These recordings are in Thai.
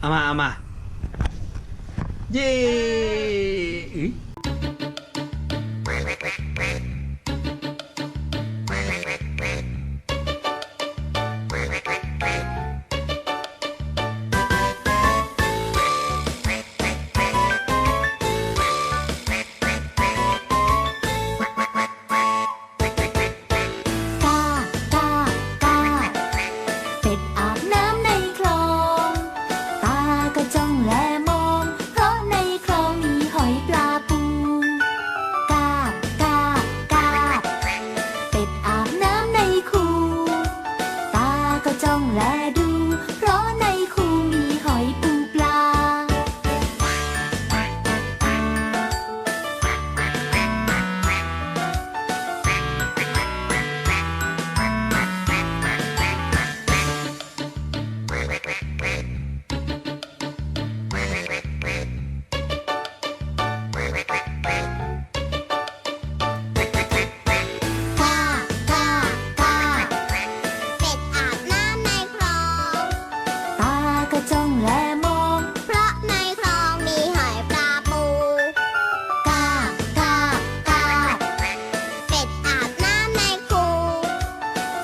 เอามาเอามา เย้อุ๊ยกากากาเป็ดอาบ ก็จ้องและมอง เพราะในคลองมีหอยปลาปูกากากาเป็ดอาบน้ำในคู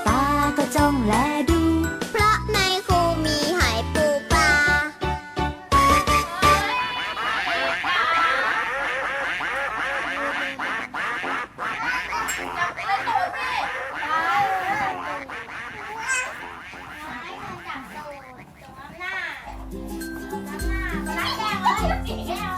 ตาก็จ้องและดู เพราะในคูมีหอยปูปลาจับ ตูด